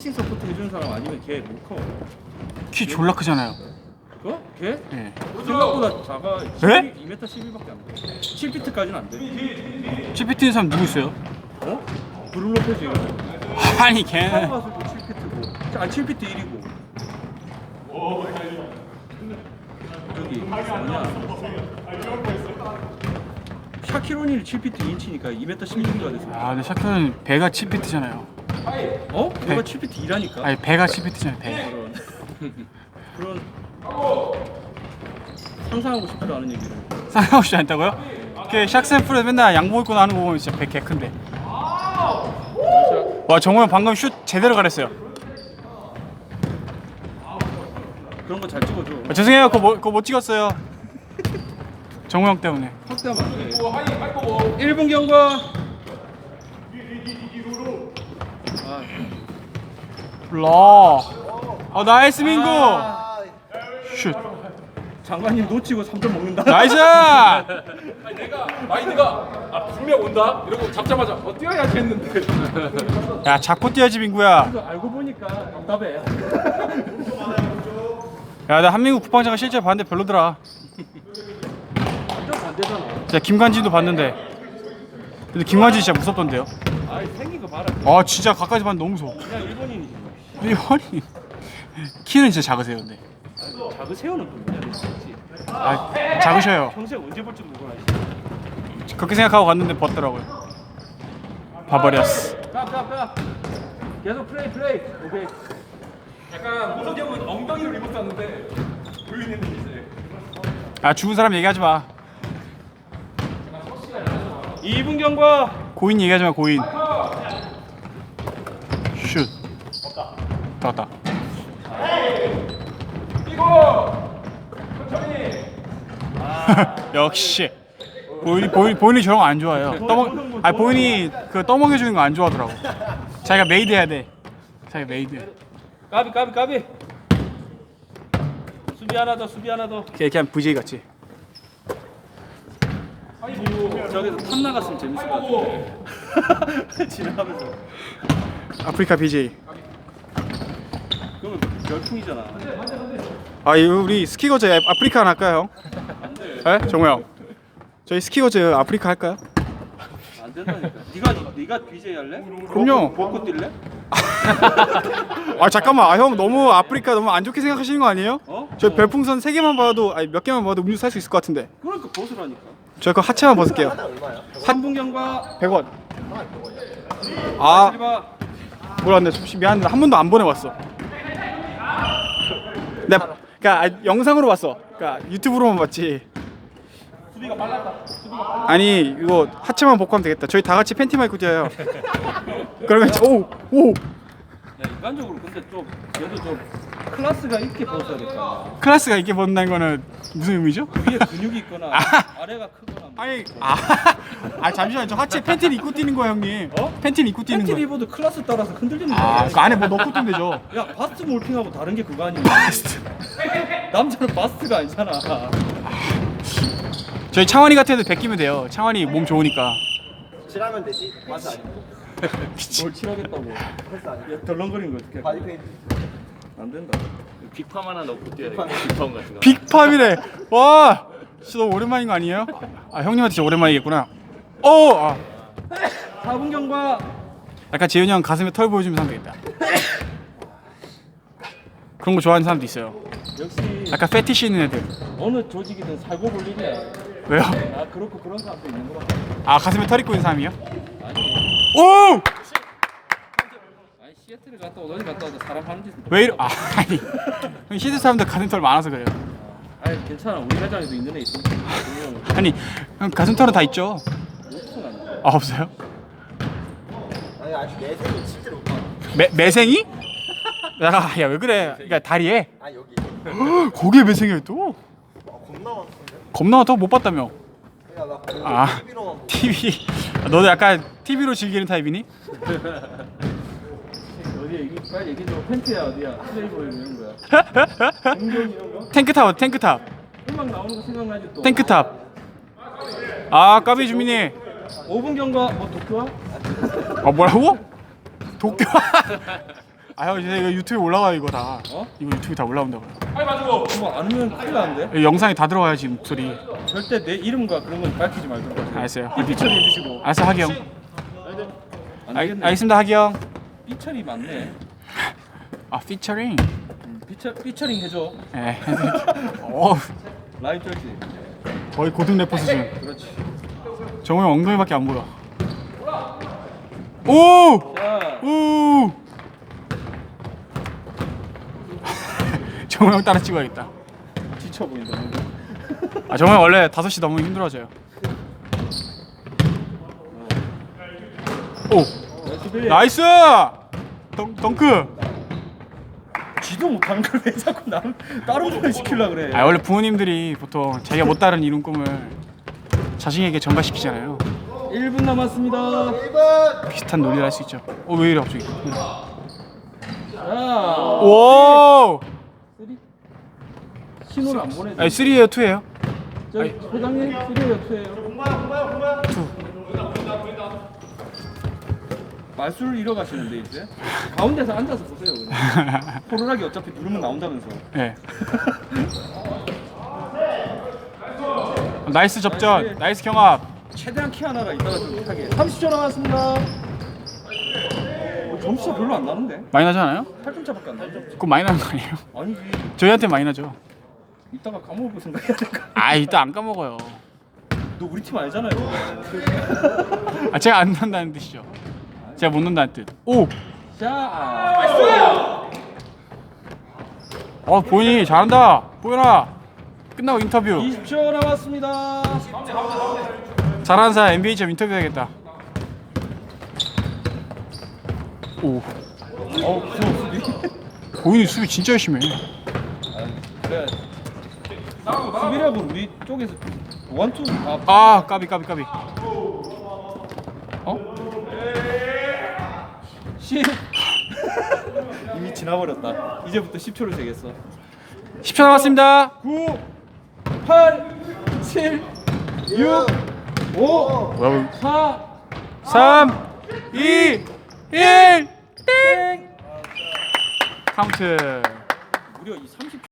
싱 서포트 해주는 사람 아니면 걔 못 커. 키 졸라 크잖아요. 그거? 걔? 예. 생각보다 작아. 네? 2m 11밖에 안 돼. 7피트까지는 안 돼. GPT 는 사람 누구 있어요? 어? 브룰 로페지. 아니 처음 걔는 봤을 때 7피트고. 아니 7피트 1이고. 저기 뭐냐? 샤키로니를 7피트 2인치니까 2m 16가 됐어. 아 근데 샤크는 배가 7피트잖아요. 어? 내가 7피트 2라니까. 아니 배가 7피트잖아요. 배. 그런 그런 상상하고 싶지도 않은 얘기를. 상관없이 않다고요? 그 샥샘플에 맨날 양복 입고 나는 거 보면 진짜 배 개 큰데. 와 정우 형 방금 슛 제대로 가렸어요. 그런 거 잘 찍어줘. 아, 죄송해요 그거 못, 그거 못 찍었어요. 정우 형 때문에. 확대하면 안 돼. 1분 경과. 아, 러. 어 나이스 민구. 아, 슛. 장관님 놓치고 3점 먹는다. 나이스. 아니 내가 마인드가 아 분명 온다 이러고 잡자마자 어 뛰어야지 했는데 야 잡고 뛰어야지 민구야. 알고 보니까 답답해. 야 나 한민국 국방장관 실제 봤는데 별로더라. 완전 반대잖아. 진짜 김관진도 봤는데. 근데 김관진 진짜 무섭던데요. 아, 생긴 거 봐라. 아 진짜 가까이서 봤는데 너무 무서워. 그냥 일본인이지. 뭐. 일본이 키는 진짜 작으세요 근데. 작으세요는 또 뭐냐 됐지. 아 작으셔요. 평생 언제 볼지도 모르지. 그렇게 생각하고 갔는데 벗더라고요. 봐버렸어. 까, 까, 까. 계속 플레이, 플레이. 오케이. 약간 호석이 형은 엉덩이를 입었었는데 보이는 이제 아 죽은 사람 얘기하지 마. 2분 경과. 고인 얘기하지 마 고인. 다 왔다. 역시. 보인 보인 보인이 저런 거 안 좋아해요. 떠먹 아니 보인이 그 떠먹여 주는 거 안 좋아하더라고. 자기가 메이드 해야 돼. 자기가 메이드. 까비, 까비, 까비. 수비 하나 더, 수비 하나 더. 걔 그냥 VJ 같이. 저기서 탑 나갔으면 재밌을 것 같은데. 지나가면서. 아프리카 BJ. 열풍이잖아. 아 이거 우리 스키거즈 아프리카 하나 할까요 형? 에? 정우 형. 저희 스키거즈 아프리카 할까요? 안 된다니까. 네가 네가 BJ 할래? 그럼요. 벗고 뛸래? 아 잠깐만 아 형 너무 아프리카 너무 안 좋게 생각하시는 거 아니에요? 어? 저 별풍선 세 개만 봐도 아니 몇 개만 봐도 음료수 살 수 있을 것 같은데 그러니까 벗으라니까. 저 그 하체만 벗을게요 3분 경과. 100원 아 봐. 몰랐네 미안한데 한 번도 안 보내봤어 내가 그니까 아, 영상으로 봤어. 그니까 유튜브로만 봤지. 수비가 빨랐다. 수비가 아니 이거 하체만 벗고 하면 되겠다. 저희 다 같이 팬티만 입고 뛰어요. 그러면 오오. 야, 인간적으로 근데 좀 얘도 좀 클래스가 있게 벗어야겠다. 클래스가 있게 벗는다는 거는 무슨 의미죠? 위에 근육이 있거나 아래가 크거나. 뭐. 아니 아, 아 잠시만 저 하체 팬티를 입고 뛰는 거야 형님 어? 팬티를 입고 뛰는 팬티 거야 입어도 클래스 따라서 흔들리는 아, 거야. 그 안에 뭐 넣고 뛰면 되죠. 야 바스트 몰핑하고 다른 게 그거 아니야? 남자는 바스트가 아니잖아. 저희 창환이 같은 애들 베끼면 돼요. 창환이 몸 좋으니까. 칠하면 되지. 아니고. 뭘 칠하겠다고. 야 덜렁거리는 거 어떻게? 바디 페인트. 안 된다. 빅팜 하나 넣고 뛰어야 돼 빅팜 같은 거 빅팜이래. 와, 진짜 너무 오랜만인 거 아니에요? 아 형님한테 진짜 오랜만이겠구나. 오, 아. 4분 경과. 약간 재윤이 형 가슴에 털 보여주면서 하면 되겠다. 그런 거 좋아하는 사람도 있어요. 역시 약간 패티시 있는 애들. 어느 조직이든 살고 볼 일이야. 왜요? 아 그렇고 그런 사람도 있는 거 같아. 아 가슴에 털 있고 있는 사람이요? 아니. 오! 시애틀을 갔다 오더니 갔다 오다 사람 하는 짓. 왜 이러? 아 아니. 형 시드 사람들 가슴 털 많아서 그래요. 아니 괜찮아. 우리 회장에도 있는 애 있어. 아니 형 가슴 털은 다 있죠. 아 없어요? 아니 아직 내생이 실제로 못 봐. 매 매생이? 야, 야 왜 그래? 그러니까 다리에 아 여기. 거기에 매생이야 또? 아, 겁나 많던데. 겁나 더못 봤다며? 야나 그 아. TV로만 보고. TV. 아, 너도 약간 TV로 즐기는 타입이니? 어디 얘기 빨리 얘기 좀. 팬티야 어디야? 플레이보이 이런 거야. 공룡 이런 거? 탱크탑, 탱크탑, 음악 나오는 거 생각나지 또. 탱크탑. 아 까비 주민이. 5분 경과 뭐 도쿄야? 아 뭐라고? 도쿄. 아 형, 이거 유튜브 올라가 이거 다. 어? 이거 유튜브 다 올라온다고요. 빨리 맞고. 그거 안 하면 큰일 나는데? 영상에 다 들어가요 지금 목소리. 절대 내 이름과 그런 건 밝히지 하세요. 알았어요. 삐 처리 해주시고. 알았어 하기 형. 안 알, 되겠네. 알겠습니다 하기 형. 삐 처리 맞네. 아 피처링. 삐처 삐처링 해줘. 예. 어 라인 쩔지. 거의 고등 래퍼 수준. 그렇지. 정우 형 엉덩이밖에 안 보여. 오! 자, 오! 정우 형 따라 찍어야겠다. 지쳐 보인다. 아 정우 형 원래 5시 넘으면 힘들어져요. 오! 나이스. 나이스! 덩, 덩크! 지도 못하는 걸 왜 자꾸 남 다른 분을 시키려 그래? 아 원래 부모님들이 보통 자기가 못 따른 이룬 꿈을 자식에게 전가시키잖아요. 1분 남았습니다. 1번 비슷한 논리를 할 수 있죠. 어왜 이래 갑자기? 자, 오! 쓰리. 신호를 안 보내줘. 아니 3예요, 2예요? 저 회장님 쓰리예요, 투예요. 말수를 잃어가시는데 이제 가운데서 앉아서 보세요. 그냥. 호루라기 어차피 누르면 나온다면서. 네. 나이스 접전, 나이스 경합. 최대한 키 하나가 이따가 좀 못하게. 30초 남았습니다. 어, 점수가 별로 안 나는데? 많이 나지 않아요? 8점차밖에 안 나죠? 그거 많이 나는 거 아니에요? 아니지. 저희한테 많이 나죠. 이따가 까먹을 생각해야 될까? 아 이따 안 까먹어요. 너 우리 팀 아니잖아요. 아 제가 안 난다는 뜻이죠. 제가 못 논다는 뜻. 오, 자, 어 보인이 잘한다. 보여라. 끝나고 인터뷰. 20초 남았습니다. 잘하는 사람 NBA처럼 인터뷰 해야겠다. 오, 수비. 보인이 수비 진짜 열심히 해. 그래. 수비라고 우리 쪽에서 원투 다 아 까비 까비 까비. 10 이미 지나버렸다. 이제부터 10초를 세겠어. 10초 남았습니다. 9 8 7 6 5 뭐야? 4 3, 2, 1, 땡! 카운트. 무려 이 30초